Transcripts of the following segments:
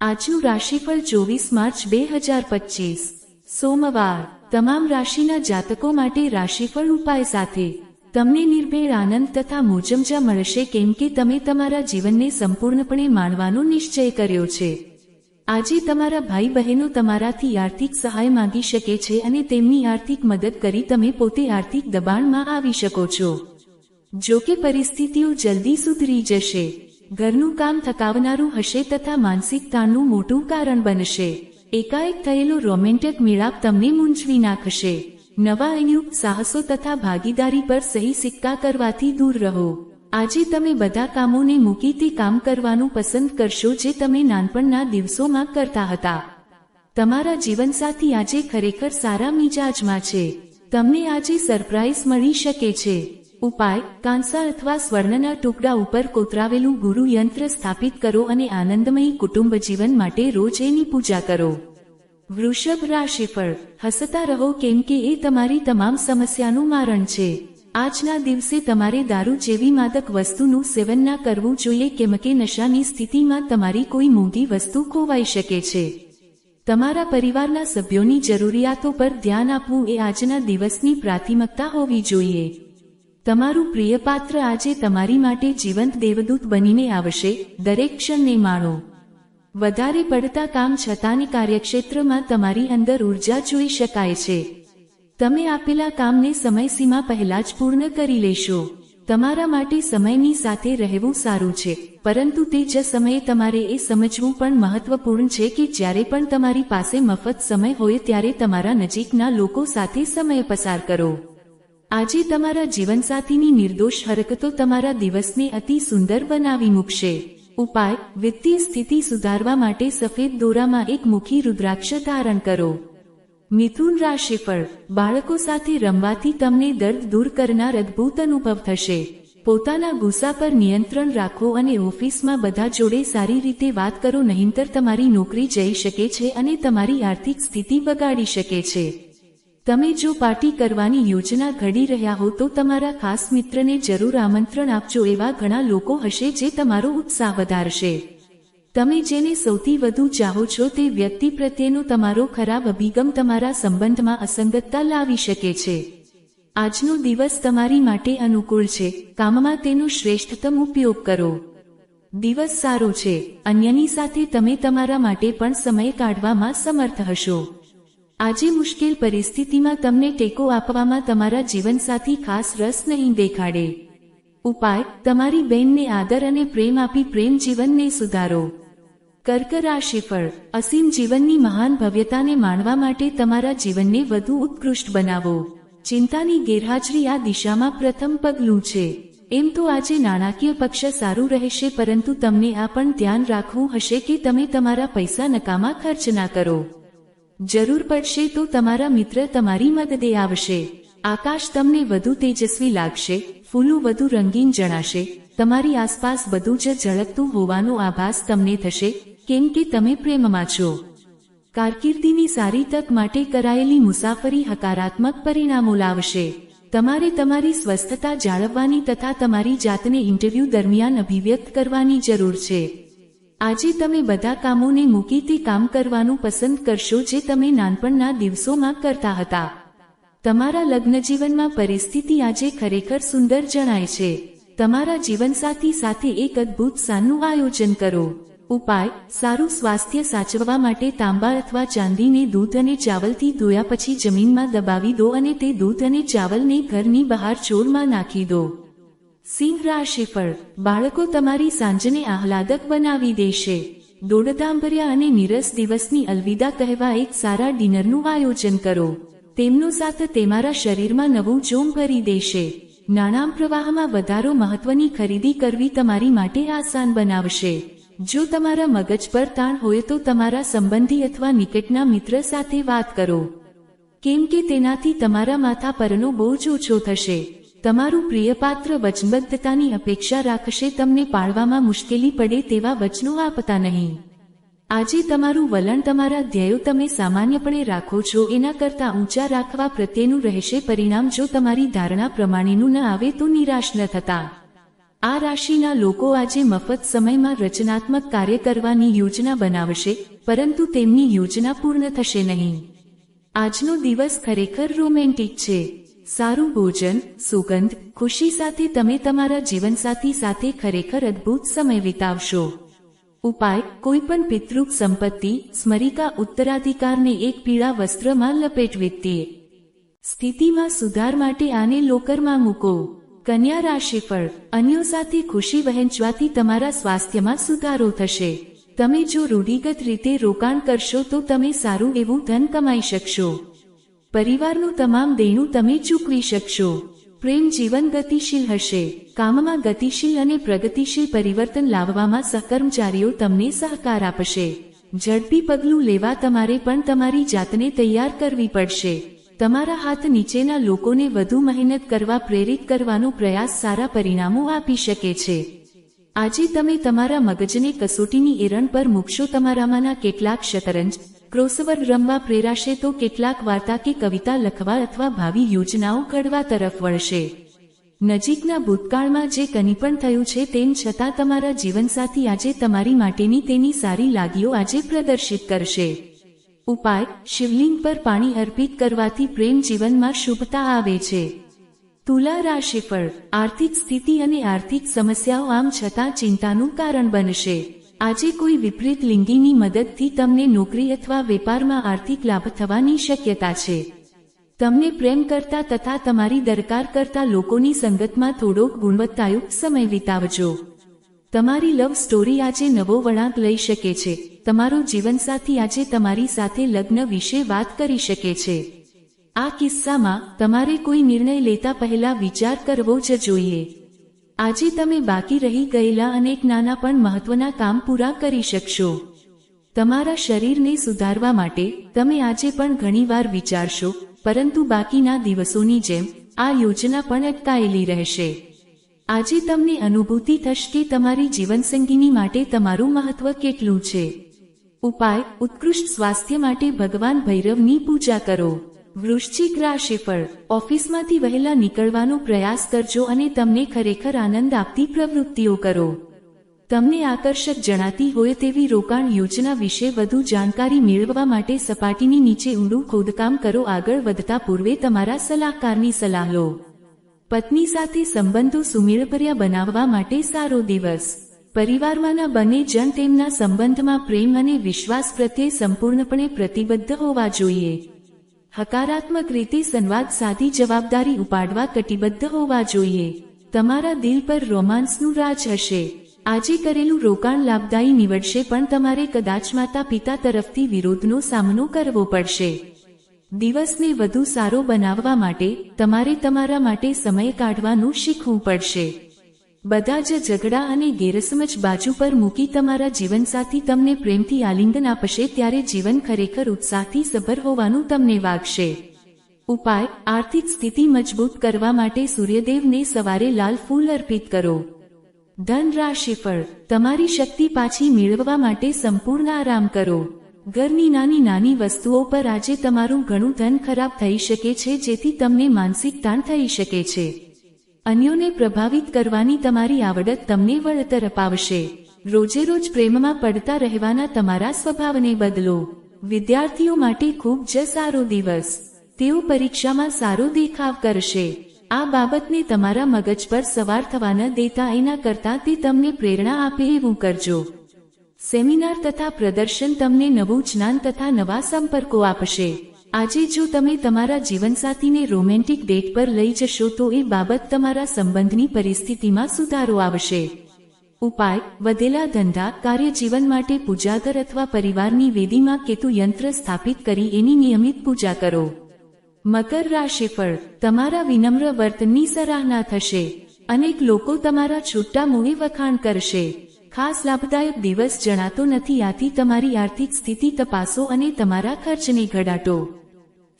આજનું રાશિફળ ચોવીસ માર્ચ બે હજાર પચીસ. સોમવાર. તમામ રાશિના જાતકો માટે રાશિફળ ઉપાય સાથે. તમને નિર્ભેળ આનંદ તથા મોજમજા મળશે કેમ કે તમે તમારા જીવનને સંપૂર્ણપણે માણવાનો નિશ્ચય કર્યો છે. આજે તમારા ભાઈ બહેનો તમારાથી આર્થિક સહાય માંગી શકે છે અને તેમની આર્થિક મદદ કરી તમે પોતે આર્થિક દબાણમાં આવી શકો છો. જો કે પરિસ્થિતિઓ જલ્દી સુધરી જશે. ઘરનું કામ થકાવનારું હશે તથા માનસિક તાણનું મોટું કારણ બનશે. એકાએક થયેલો રોમેન્ટિક મેળાપ તમને મૂંઝવી નાખશે. નવા અયુક્ત સાહસો તથા ભાગીદારી પર સહી સિક્કા કરવાથી દૂર રહો. આજે તમે બધા કામોને મૂકી તે કામ કરવાનું પસંદ કરશો જે તમે નાનપણના દિવસોમાં કરતા હતા. તમારા જીવનસાથી આજે ખરેખર સારા મિજાજમાં છે. તમને આજે સરપ્રાઇઝ મળી શકે છે. ઉપાય, કાંસા અથવા સ્વર્ણના ટુકડા ઉપર કોતરાવેલું ગુરુ યંત્ર સ્થાપિત કરો અને આનંદમયી કુટુંબ જીવન માટે રોજ એની પૂજા કરો. વૃષભ રાશિફળ હસતા રહો કેમ કે એ તમારી તમામ સમસ્યાનું મારણ છે. આજના દિવસે તમારે દારૂ જેવી માદક વસ્તુનું સેવન ના કરવું જોઈએ કેમ કે નશાની સ્થિતિમાં તમારી કોઈ મોંઘી વસ્તુ ખોવાઈ શકે છે. તમારા પરિવારના સભ્યોની જરૂરિયાતો પર ધ્યાન આપવું એ આજના દિવસની પ્રાથમિકતા હોવી જોઈએ. તમારું પ્રિય પાત્ર આજે તમારી માટે જીવંત દેવદૂત બનીને આવશે. દરેક ક્ષણને માણો. વધારે પડતા કામ છતાંની કાર્યક્ષેત્રમાં તમારી અંદર ઊર્જા જોઈ શકાય છે. તમે આપેલા કામને સમયસીમા પહેલા જ પૂર્ણ કરી લેશો. તમારા માટે સમયની સાથે રહેવું સારું છે, પરંતુ તે જ સમયે તમારે એ સમજવું પણ મહત્વપૂર્ણ છે કે જ્યારે પણ તમારી પાસે મફત સમય હોય ત્યારે તમારા નજીકના લોકો સાથે સમય પસાર કરો. આજે તમારા જીવનસાથીની નિર્દોષ હરકતો તમારા દિવસને અતિ સુંદર બનાવી મૂકશે. ઉપાય, વિત્તીય સ્થિતિ સુધારવા માટે સફેદ દોરામાં એક મુખી રુદ્રાક્ષ ધારણ કરો. મિથુન રાશિફળ બાળકો સાથે રમવાથી તમને દર્દ દૂર કરનાર અદ્ભુત અનુભવ થશે. પોતાના ગુસ્સા પર નિયંત્રણ રાખો અને ઓફિસમાં બધા જોડે સારી રીતે વાત કરો નહીંતર તમારી નોકરી જઈ શકે છે અને તમારી આર્થિક સ્થિતિ બગાડી શકે છે. તમે જો પાર્ટી કરવાની યોજના ઘડી રહ્યા હો તો તમારા ખાસ મિત્રને જરૂર આમંત્રણ આપજો એવા ઘણા લોકો હશે જે તમારો ઉત્સાહ વધારશે. તમે જેને સૌથી વધુ ચાહો છો તે વ્યક્તિ પ્રત્યેનો તમારો ખરાબ અભિગમ તમારા સંબંધમાં અસંગતતા લાવી શકે છે. આજનો દિવસ તમારી માટે અનુકૂળ છે. કામમાં તેનો શ્રેષ્ઠતમ ઉપયોગ કરો. દિવસ સારો છે. અન્યની સાથે તમે તમારા માટે પણ સમય કાઢવામાં સમર્થ હશો. આજે મુશ્કેલ પરિસ્થિતિમાં તમને ટેકો આપવામાં તમારા જીવનસાથી ખાસ રસ નહીં દેખાડે. ઉપાય, તમારી બહેનને આદર અને પ્રેમ આપી પ્રેમ જીવનને સુધારો. કર્ક રાશિફળ અસીમ જીવનની મહાન ભવ્યતાને માણવા માટે તમારા જીવનને વધુ ઉત્કૃષ્ટ બનાવો. ચિંતાની ગેરહાજરી આ દિશામાં પ્રથમ પગલું છે. એમ તો આજે નાણાકીય પક્ષ સારું રહેશે પરંતુ તમને આ પણ ધ્યાન રાખવું હશે કે તમે તમારા પૈસા નકામા ખર્ચ ના કરો. જરૂર પડશે તો તમારા મિત્ર તમારી મદદે આવશે. આકાશ તમને વધુ તેજસ્વી લાગશે, ફૂલું વધુ રંગીન જણાશે, તમારી આસપાસ બધું જ ઝળકતું હોવાનો આભાસ તમને થશે, કેમ કે તમે પ્રેમમાં છો. કારકિર્દીની સારી તક માટે કરાયેલી મુસાફરી હકારાત્મક પરિણામો લાવશે. તમારે તમારી સ્વસ્થતા જાળવવાની તથા તમારી જાતને ઇન્ટરવ્યૂ દરમિયાન અભિવ્યક્ત કરવાની જરૂર છે. આજે તમે બધા કામોને મૂકી તે કામ કરવાનું પસંદ કરશો જે તમે નાનપણના દિવસોમાં કરતા હતા. તમારા લગ્નજીવનમાં પરિસ્થિતિ આજે ખરેખર સુંદર જણાય છે. તમારા જીવનસાથી સાથે એક અદ્ભુત સાનું આયોજન કરો. ઉપાય, સારું સ્વાસ્થ્ય સાચવવા માટે તાંબા અથવા ચાંદીને દૂધ અને ચાવલથી ધોયા પછી જમીનમાં દબાવી દો અને તે દૂધ અને ચાવલને ઘરની બહાર ચોરમાં નાખી દો. સિંહ રાશિફળ બાળકો તમારી સાંજને આહલાદક બનાવી દેશે. દોડધામભર્યા અને નીરસ દિવસની અલવિદા કહેવા એક સારા ડિનરનું આયોજન કરો. તેમનો સાથ તમારા શરીરમાં નવું જોમ ભરી દેશે. નાણાં પ્રવાહમાં વધારો મહત્વની ખરીદી કરવી તમારી માટે આસાન બનાવશે. જો તમારા મગજ પર તાણ હોય તો તમારા સંબંધી અથવા નિકટના મિત્ર સાથે વાત કરો. કેમ કે તેનાથી તમારા માથા પરનો બોજ ઓછો થશે. તમારું પ્રિય પાત્ર વચનબદ્ધતાની અપેક્ષા રાખશે તમને પાળવામાં મુશ્કેલી પડે તેવા વચનો આપતા નહીં. આજે તમારું વલણ તમારા ધ્યેયો તમે સામાન્યપણે રાખો છો, એના કરતા ઊંચા રાખવા પ્રત્યેનું રહેશે પરિણામ જો તમારી ધારણા પ્રમાણેનું ન આવે તો નિરાશ ન થતા. આ રાશિના લોકો આજે મફત સમયમાં રચનાત્મક કાર્ય કરવાની યોજના બનાવશે, પરંતુ તેમની યોજના પૂર્ણ થશે નહીં. આજનો દિવસ ખરેખર રોમેન્ટિક છે. સારું ભોજન, સુગંધ, ખુશી સાથે તમે તમારા જીવનસાથી સાથે ખરેખર અદ્ભુત સમય વિતાવશો. ઉપાય કોઈ પણ પિતૃક સંપત્તિ, સ્મરિકા ઉત્તરાધિકારને એક પીળા વસ્ત્રમાં લપેટવી સ્થિતિમાં સુધાર માટે આને લોકરમાં મૂકો. કન્યા રાશિફળ અન્યો સાથે ખુશી વહેંચવાથી તમારા સ્વાસ્થ્યમાં સુધારો થશે. તમે જો રૂઢિગત રીતે રોકાણ કરશો તો તમે સારું એવું ધન કમાઈ શકશો. પરિવારનું તમામ દેણું તમે ચૂકવી શકશો. પ્રેમ જીવન ગતિશીલ હશે. કામમાં ગતિશીલ અને પ્રગતિશીલ પરિવર્તન લાવવામાં સહકર્મચારીઓ તમને સહકાર આપશે. ઝડપી પગલું લેવા તમારે પણ તમારી જાતને તૈયાર કરવી પડશે. તમારા હાથ નીચેના લોકોને વધુ મહેનત કરવા, પ્રેરિત કરવાનો પ્રયાસ સારા પરિણામો આપી શકે છે. આજે તમે તમારા મગજને કસોટીની એરણ પર મૂકશો. તમારામાંના કેટલાક શતરંજ ક્રોસવર્ડ રમવા પ્રેરાશે તો કેટલાક વાર્તા કે કવિતા લખવા અથવા ભાવિ યોજનાઓ ઘડવા તરફ વળશે. નજીકના ભૂતકાળમાં જે કંઈ પણ થયું છે તેમ છતાં તમારા જીવનસાથી આજે તમારી માટેની તેની સારી લાગીઓ આજે પ્રદર્શિત કરશે. ઉપાય, શિવલિંગ પર પાણી અર્પિત કરવાથી પ્રેમ જીવનમાં શુભતા આવે છે. તુલા રાશિફળ, આર્થિક સ્થિતિ અને આર્થિક સમસ્યાઓ આમ છતાં ચિંતાનું કારણ બનશે. આજે કોઈ વિપરીત લિંગીની મદદથી તમને નોકરી અથવા વેપારમાં આર્થિક લાભ થવાની શક્યતા છે. તમને પ્રેમ કરતા તથા તમારી દરકાર કરતા લોકોની સંગતમાં થોડોક ગુણવત્તાયુક્ત સમય વિતાવજો. તમારી લવ સ્ટોરી આજે નવો વળાંક લઈ શકે છે. તમારો જીવનસાથી આજે તમારી સાથે લગ્ન વિશે વાત કરી શકે છે. આ કિસ્સામાં તમારે કોઈ નિર્ણય લેતા પહેલા વિચાર કરવો જ જોઈએ. આજે તમે બાકી રહી ગયેલા અનેક નાના પણ મહત્વના કામ પૂરા કરી શકશો. તમારા શરીરને સુધારવા માટે તમે આજે પણ ઘણીવાર વિચારશો, પરંતુ બાકીના દિવસોની જેમ આ યોજના પણ અટકાયેલી રહેશે. આજે તમને અનુભૂતિ થશે કે તમારી જીવનસંગીની માટે તમારું મહત્વ કેટલું છે. ઉપાય, ઉત્કૃષ્ટ સ્વાસ્થ્ય માટે ભગવાન ભૈરવની પૂજા કરો. વૃશ્ચિક રાશિફળ ઓફિસમાંથી વહેલા નીકળવાનો પ્રયાસ કરજો અને તમને ખરેખર આનંદ આપતી પ્રવૃત્તિઓ કરો. તમને આકર્ષક જણાતી હોય તેવી રોકાણ યોજના વિશે વધુ જાણકારી મેળવવા માટે સપાટીની નીચે ઊંડું ખોદકામ કરો. આગળ વધતા પૂર્વે તમારા સલાહકારની સલાહ લો. પત્ની સાથે સંબંધો સુમેળભર્યા બનાવવા માટે સારો દિવસ. પરિવારમાંના બંને જણ તેમના સંબંધમાં પ્રેમ અને વિશ્વાસ પ્રત્યે સંપૂર્ણપણે પ્રતિબદ્ધ હોવા જોઈએ. હકારાત્મક રીતે સંવાદ સાધી જવાબદારી ઉપાડવા કટિબદ્ધ હોવા જોઈએ. તમારા દિલ પર રોમાન્સનું રાજ હશે. આજે કરેલું રોકાણ લાભદાયી નીવડશે પણ તમારે કદાચ માતા પિતા તરફથી વિરોધનો સામનો કરવો પડશે. દિવસને વધુ સારો બનાવવા માટે તમારે તમારા માટે સમય કાઢવાનું શીખવું પડશે. બધા જ ઝઘડા અને ગેરસમજ બાજુ પર મૂકી તમારા જીવનસાથી તમને પ્રેમથી આલિંગન આપશે ત્યારે જીવન ખરેખર ઉત્સાહથી સભર હોવાનું તમને વાગશે. ઉપાય, આર્થિક સ્થિતિ મજબૂત કરવા માટે સૂર્યદેવને સવારે લાલ ફૂલ અર્પિત કરો. ધન રાશિફળ તમારી શક્તિ પાછી મેળવવા માટે સંપૂર્ણ આરામ કરો. ઘરની નાની નાની વસ્તુઓ પર આજે તમારું ઘણું ધન ખરાબ થઈ શકે છે જેથી તમને માનસિક તાણ થઈ શકે છે. અન્યોને પ્રભાવિત કરવાની તમારી આવડત તમને વળતર અપાવશે. રોજેરોજ પ્રેમમાં પડતા રહેવાના તમારા સ્વભાવને બદલો. વિદ્યાર્થીઓ માટે ખૂબ જ સારો દિવસ. તેઓ પરીક્ષામાં સારો દેખાવ કરશે. આ બાબતને તમારા મગજ પર સવાર થવા ન દેતા એના કરતા તે તમને પ્રેરણા આપે એવું કરજો. સેમિનાર તથા પ્રદર્શન તમને નવું જ્ઞાન તથા નવા સંપર્કો આપશે. આજે જો તમે તમારા જીવનસાથીને રોમેન્ટિક ડેટ પર લઈ જશો તો એ બાબત તમારા સંબંધની પરિસ્થિતિમાં સુધારો આવશે. ઉપાય, વધેલા ધંધા, કાર્યજીવન માટે પૂજાગર અથવા પરિવારની વેદીમાં કેતુ યંત્ર સ્થાપિત કરી એની નિયમિત પૂજા કરો. મકર રાશિફળ તમારા વિનમ્ર વર્તનની સરાહના થશે. અનેક લોકો તમારા છૂટા મૂવી વખાણ કરશે. ખાસ લાભદાયક દિવસ જણાતો નથી. આથી તમારી આર્થિક સ્થિતિ તપાસો અને તમારા ખર્ચને ઘટાડો.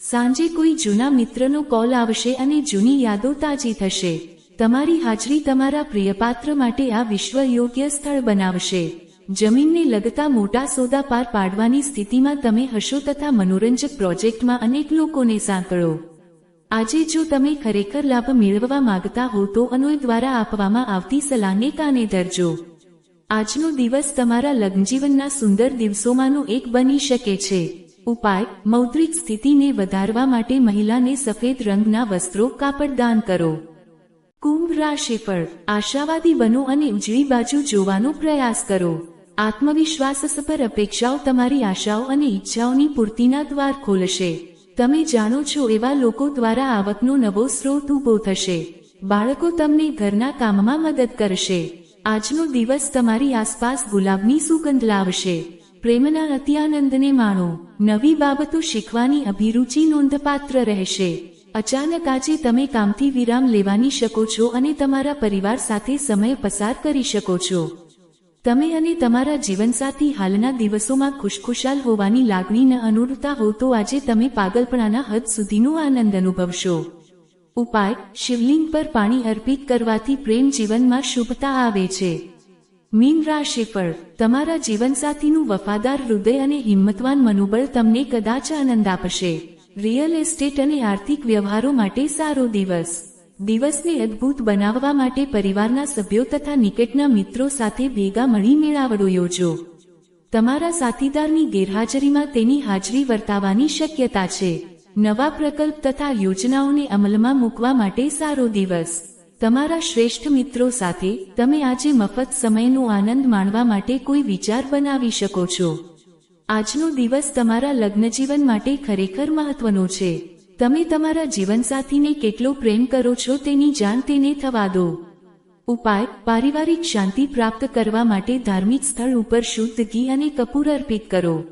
સાંજે કોઈ જૂના મિત્રનો કોલ આવશે અને જૂની યાદો તાજી થશે. તમારી હાજરી તમારા પ્રિયપાત્ર માટે આ વિશ્વ યોગ્ય સ્થળ બનાવશે. જમીનને લગતા મોટા સોદા પાર પાડવાની સ્થિતિમાં તમે હશો તથા મનોરંજક પ્રોજેક્ટમાં અનેક લોકોને સાંકળો. આજે જો તમે ખરેખર લાભ મેળવવા માંગતા હો તો અનોય દ્વારા આપવામાં આવતી સલાહને કાને ધરજો. આજનો દિવસ તમારા લગ્નજીવનના સુંદર દિવસોમાંનો એક બની શકે છે. ઉપાય, મૌદ્રિક સ્થિતિને વધારવા માટે મહિલાને સફેદ રંગના વસ્ત્રો કાપડ દાન કરો. કુંભ રાશિફળ આશાવાદી બનો અને ઉજળી બાજુ જોવાનો પ્રયાસ કરો. આત્મવિશ્વાસ પર અપેક્ષાઓ તમારી આશાઓ અને ઈચ્છાઓની પૂર્તિના દ્વાર ખોલશે. તમે જાણો છો એવા લોકો દ્વારા આવકનો નવો સ્ત્રોત ઊભો થશે. બાળકો તમને ઘરના કામમાં મદદ કરશે. આજનો દિવસ તમારી આસપાસ ગુલાબની સુગંધ લાવશે. પ્રેમના અત્યાનંદને માણો, નવી બાબતો શીખવાની અભિરુચિ નોંધપાત્ર રહેશે. અચાનક આજે તમે કામથી વિરામ લેવાની શકો છો અને તમારા પરિવાર સાથે સમય પસાર કરી શકો છો. તમે અને તમારા જીવનસાથી હાલના દિવસોમાં ખુશખુશાલ હોવાની લાગણી ન હો તો આજે તમે પાગલપણાના હદ સુધીનો આનંદ અનુભવશો. ઉપાય, શિવલિંગ પર પાણી અર્પિત કરવાથી પ્રેમ જીવનમાં શુભતા આવે છે. મીન રાશિફળ તમારા જીવનસાથીનું વફાદાર હૃદય અને હિંમતવાન મનોબળ તમને કદાચ આનંદ આપશે. રિયલ એસ્ટેટ અને આર્થિક વ્યવહારો માટે સારો દિવસ. દિવસને અદ્ભુત બનાવવા માટે પરિવારના સભ્યો તથા નિકટના મિત્રો સાથે ભેગા મળી મેળાવડો યોજો. તમારા સાથીદારની ગેરહાજરીમાં તેની હાજરી વર્તાવાની શક્યતા છે. નવા પ્રકલ્પ તથા યોજનાઓને અમલમાં મૂકવા માટે સારો દિવસ. તમારા શ્રેષ્ઠ મિત્રો સાથે તમે આજે મફત સમયનો આનંદ માણવા માટે કોઈ વિચાર બનાવી શકો છો. આજનો દિવસ તમારા લગ્નજીવન માટે ખરેખર મહત્વનો છે. તમે તમારા જીવનસાથીને કેટલો પ્રેમ કરો છો તેની જાણ તેને થવા દો. ઉપાય, પારિવારિક શાંતિ પ્રાપ્ત કરવા માટે ધાર્મિક સ્થળ ઉપર શુદ્ધ ઘી અને કપૂર અર્પિત કરો.